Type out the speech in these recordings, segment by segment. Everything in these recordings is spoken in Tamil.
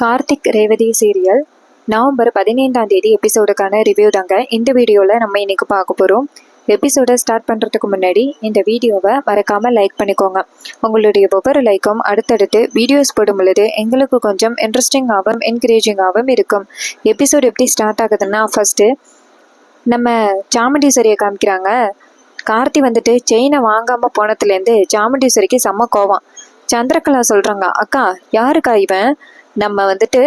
கார்த்திக் ரேவதி சீரியல் நவம்பர் பதினைந்தாம் தேதி எபிசோடுக்கான ரிவ்யூ தாங்க. இந்த வீடியோவில் நம்ம இன்னைக்கு பார்க்க போகிறோம் எபிசோடை ஸ்டார்ட் பண்ணுறதுக்கு முன்னாடி இந்த வீடியோவை மறக்காமல் லைக் பண்ணிக்கோங்க. உங்களுடைய ஒவ்வொரு லைக்கும் அடுத்தடுத்து வீடியோஸ் போடும் பொழுது எங்களுக்கு கொஞ்சம் இன்ட்ரெஸ்டிங்காகவும் என்கரேஜிங்காகவும் இருக்கும். எபிசோடு எப்படி ஸ்டார்ட் ஆகுதுன்னா ஃபஸ்ட்டு நம்ம சாமுண்டீஸ்வரியை காமிக்கிறாங்க. கார்த்தி வந்துட்டு செயினை வாங்காமல் போனதுலேருந்து சாமுண்டீஸ்வரிக்கு செம்ம கோவம். சந்திரகலா சொல்கிறாங்க அக்கா யாருக்கா இவன்? நம்ம வந்துட்டு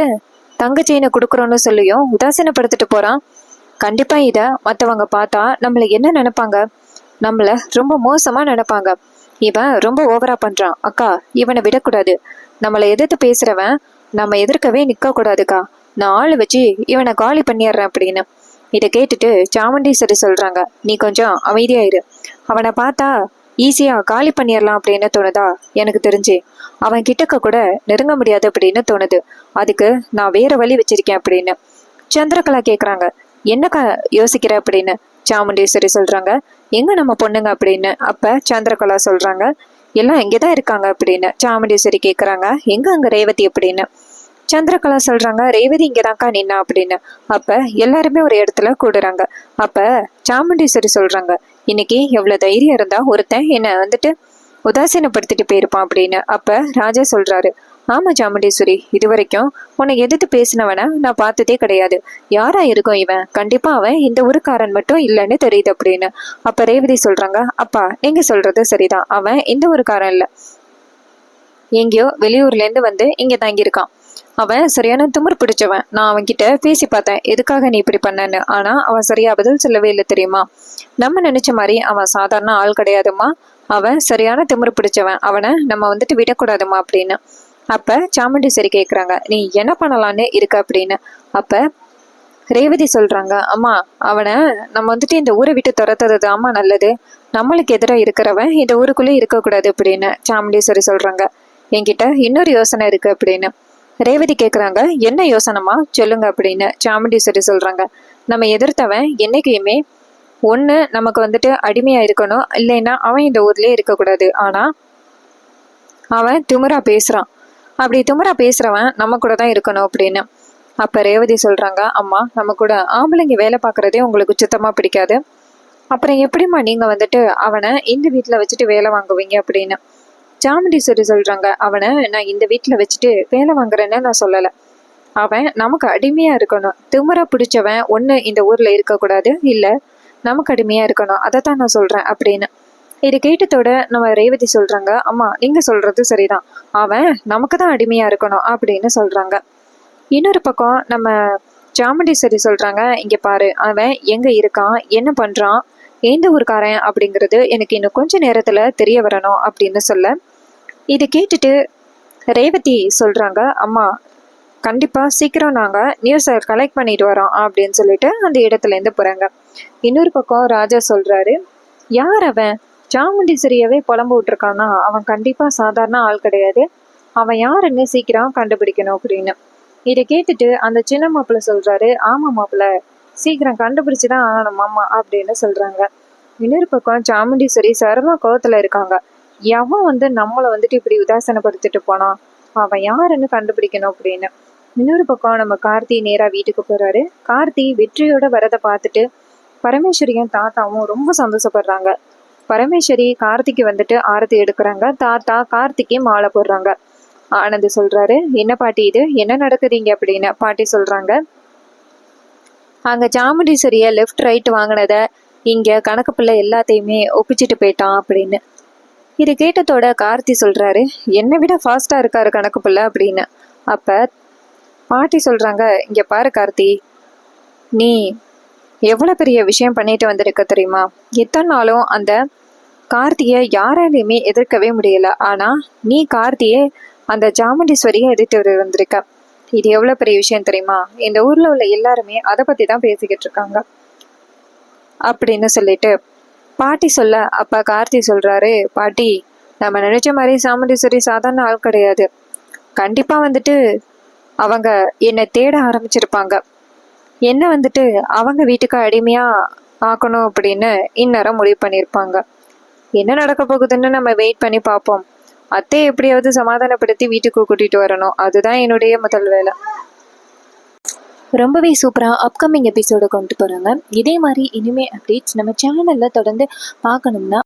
தங்க செயினை கொடுக்குறோன்னு சொல்லியும் உதாசீனப்படுத்திட்டு போகிறான் கண்டிப்பாக இதை மற்றவங்க பார்த்தா நம்மளை என்ன நினைப்பாங்க? நம்மளை ரொம்ப மோசமாக நினைப்பாங்க. இவன் ரொம்ப ஓவரா பண்ணுறான் அக்கா இவனை விடக்கூடாது. நம்மளை எதிர்த்து பேசுகிறவன் நம்ம எதிர்க்கவே நிற்கக்கூடாதுக்கா நான் ஆள் வச்சு இவனை காலி பண்ணிடுறேன் அப்படின்னு. இதை கேட்டுட்டு சாமுண்டீஸ்வரி சொல்கிறாங்க நீ கொஞ்சம் அமைதியாயிரு அவனை பார்த்தா ஈஸியாக காலி பண்ணிடலாம் அப்படின்னு தோணுதா? எனக்கு தெரிஞ்சு. அவன் கிட்டக்க கூட நெருங்க முடியாது அப்படின்னு தோணுது. அதுக்கு நான் வேற வழி வச்சிருக்கேன் அப்படின்னு. சந்திரகலா கேட்குறாங்க என்னக்கா யோசிக்கிற அப்படின்னு. சாமுண்டேஸ்வரி சொல்கிறாங்க எங்கே நம்ம பொண்ணுங்க அப்படின்னு. அப்போ சந்திரகலா சொல்கிறாங்க எல்லாம் இங்கே தான் இருக்காங்க அப்படின்னு. சாமுண்டேஸ்வரி கேட்குறாங்க எங்கே அங்கே ரேவதி அப்படின்னு. சந்திரகலா சொல்றாங்க. ரேவதி இங்கதான்க்கா நின்னா அப்படின்னு. அப்ப எல்லாருமே ஒரு இடத்துல கூடுறாங்க. அப்ப சாமுண்டேஸ்வரி சொல்றாங்க. இன்னைக்கு எவ்வளவு தைரியம் இருந்தா ஒருத்தன் என்ன வந்துட்டு உதாசீனப்படுத்திட்டு போயிருப்பான் அப்படின்னு. அப்ப ராஜா சொல்றாரு ஆமா ஜாமுண்டேஸ்வரி இது வரைக்கும் உன்னை எதிர்த்து பேசினவனை நான் பார்த்ததே கிடையாது. யாரா இருக்கும் இவன்? கண்டிப்பா அவன் இந்த ஊருக்காரன் மட்டும் இல்லைன்னு தெரியுது அப்படின்னு. அப்ப ரேவதி சொல்றாங்க அப்பா நீங்க சொல்றது சரிதான். அவன் இந்த ஊருக்காரன் இல்ல. எங்கேயோ வெளியூர்ல இருந்து வந்து இங்க தங்கியிருக்கான். அவன் சரியான திமிர் பிடிச்சவன். நான் அவன்கிட்ட பேசி பார்த்தேன். எதுக்காக நீ இப்படி பண்ணன்னு? ஆனா அவன் சரியா பதில் சொல்லவே இல்லை தெரியுமா? நம்ம நினைச்ச மாதிரி அவன் சாதாரண ஆள் கிடையாதுமா அவன் சரியான திமிரு பிடிச்சவன். அவனை நம்ம வந்துட்டு விடக்கூடாதுமா அப்படின்னு. அப்ப சாமுண்டி சரி கேக்குறாங்க நீ என்ன பண்ணலான்னு இருக்க? அப்படின்னு. அப்ப ரேவதி சொல்றாங்க அம்மா அவனை நம்ம வந்துட்டு இந்த ஊரை விட்டு துரத்துறது தாம்மா நல்லது. நம்மளுக்கு எதிராக இருக்கிறவன் இந்த ஊருக்குள்ளே இருக்கக்கூடாது அப்படின்னு சாமுண்டீஸ்வரி சொல்கிறாங்க என்கிட்ட இன்னொரு யோசனை இருக்குது அப்படின்னு. ரேவதி கேட்குறாங்க என்ன யோசனைமா சொல்லுங்க அப்படின்னு சாமுண்டீஸ்வரி சொல்கிறாங்க நம்ம எதிர்த்தவன் என்னைக்குமே ஒன்று நமக்கு வந்துட்டு அடிமையாக இருக்கணும். இல்லைன்னா அவன் இந்த ஊர்லேயே இருக்கக்கூடாது. ஆனால் அவன் திமுறா பேசுகிறான் அப்படி திமுறா பேசுறவன் நம்ம கூட தான் இருக்கணும் அப்படின்னு. அப்போ ரேவதி சொல்கிறாங்க அம்மா நம்ம கூட ஆம்பளைங்க வேலை பார்க்கறதே உங்களுக்கு சுத்தமாக பிடிக்காது. அப்புறம் எப்படிம்மா நீங்கள் வந்துட்டு அவனை இந்த வீட்டில் வச்சுட்டு வேலை வாங்குவீங்க? அப்படின்னு. சாமுண்டீஸ்வரி சொல்கிறாங்க அவனை நான் இந்த வீட்டில் வச்சுட்டு வேலை வாங்குறேன்னு நான் சொல்லலை. அவன் நமக்கு அடிமையாக இருக்கணும். திமிரா பிடிச்சவன் ஒன்று இந்த ஊரில் இருக்கக்கூடாது. இல்லை நமக்கு கடுமையாக இருக்கணும். அதை தான் நான் சொல்கிறேன் அப்படின்னு. இது கேட்டதோட நம்ம ரேவதி சொல்கிறாங்க அம்மா நீங்கள் சொல்கிறது சரிதான். அவன் நமக்கு தான் அடிமையாக இருக்கணும் அப்படின்னு சொல்கிறாங்க இன்னொரு பக்கம் நம்ம சாமுண்டீஸ்வரி சொல்கிறாங்க இங்கே பாரு அவன் எங்கே இருக்கான்? என்ன பண்ணுறான் எந்த ஊருக்காரன்? அப்படிங்கிறது எனக்கு இன்னும் கொஞ்சம் நேரத்தில் தெரிய வரணும் அப்படின்னு சொல்ல. இது கேட்டுட்டு ரேவதி சொல்கிறாங்க அம்மா கண்டிப்பாக சீக்கிரம் நாங்கள் நியூஸை கலெக்ட் பண்ணிட்டு வரோம் அப்படின்னு சொல்லிட்டு அந்த இடத்துலேருந்து போகிறாங்க இன்னொரு பக்கம் ராஜா சொல்றாரு யார் அவன்? சாமுண்டீஸ்வரியவே புலம்பு விட்டுருக்கானா? அவன் கண்டிப்பா சாதாரண ஆள் கிடையாது. அவன் யாருன்னு சீக்கிரம் கண்டுபிடிக்கணும் அப்படின்னு. இதை கேட்டுட்டு அந்த சின்ன மாப்பிள்ள சொல்றாரு ஆமா மாப்பிள்ள சீக்கிரம் கண்டுபிடிச்சுதான் ஆகணும் மாமா அப்படின்னு சொல்றாங்க. இன்னொரு பக்கம் சாமுண்டீஸ்வரி சர்வ கோவத்துல இருக்காங்க. எவன் வந்து நம்மளை வந்துட்டு இப்படி உதாசனப்படுத்திட்டு போனான்? அவன் யாருன்னு கண்டுபிடிக்கணும் அப்படின்னு. இன்னொரு பக்கம் நம்ம கார்த்தி நேரா வீட்டுக்கு போறாரு. கார்த்தி வெற்றியோட வரதை பார்த்துட்டு பரமேஸ்வரியும் தாத்தாவும் ரொம்ப சந்தோஷப்படுறாங்க. பரமேஸ்வரி கார்த்திக்கு வந்துட்டு ஆரத்தி எடுக்கிறாங்க. தாத்தா கார்த்திக்கு மாலை போடுறாங்க. ஆனந்த் சொல்றாரு என்ன பாட்டி இது? என்ன நடக்குதுங்க அப்படின்னு பாட்டி சொல்றாங்க. அங்க சாமுண்டீஸ்வரிய லெஃப்ட் ரைட் வாங்கினத இங்க கணக்கு பிள்ளை எல்லாத்தையுமே ஒப்பிச்சிட்டு போயிட்டான் அப்படின்னு. இது கேட்டதோட கார்த்தி சொல்றாரு என்னை விட ஃபாஸ்டா இருக்காரு கணக்கு பிள்ளை அப்படின்னு. அப்ப பாட்டி சொல்றாங்க இங்க பாரு கார்த்தி நீ எவ்வளோ பெரிய விஷயம் பண்ணிட்டு வந்திருக்க தெரியுமா? எத்தனை நாளும் அந்த கார்த்தியை யாராலையுமே எதிர்க்கவே முடியல. ஆனா நீ கார்த்தியை அந்த சாமுண்டீஸ்வரியை எதிர்த்து வந்திருக்க. இது எவ்வளோ பெரிய விஷயம் தெரியுமா? இந்த ஊர்ல உள்ள எல்லாருமே அதை பத்தி தான் பேசிக்கிட்டு இருக்காங்க. அப்படின்னு சொல்லிட்டு பாட்டி சொல்ல அப்ப கார்த்தி சொல்றாரு பாட்டி நம்ம நினைச்ச மாதிரி சாமுண்டீஸ்வரி சாதாரண ஆள் கிடையாது. கண்டிப்பா வந்துட்டு அவங்க என்னை தேட ஆரம்பிச்சிருப்பாங்க. என்ன வந்துட்டு அவங்க வீட்டுக்கு அடிமையா ஆக்கணும் அப்படின்னு இந்நேரம் முடிவு பண்ணியிருப்பாங்க. என்ன நடக்க போகுதுன்னு நம்ம வெயிட் பண்ணி பார்ப்போம். அத்தையை எப்படியாவது சமாதானப்படுத்தி வீட்டுக்கு கூட்டிகிட்டு வரணும். அதுதான் என்னுடைய முதல் வேலை. ரொம்பவே சூப்பராக அப்கமிங் எபிசோடு கொண்டு போகிறாங்க இதே மாதிரி இனிமே அப்டேட்ஸ் நம்ம சேனலில் தொடர்ந்து பார்க்கணும்னா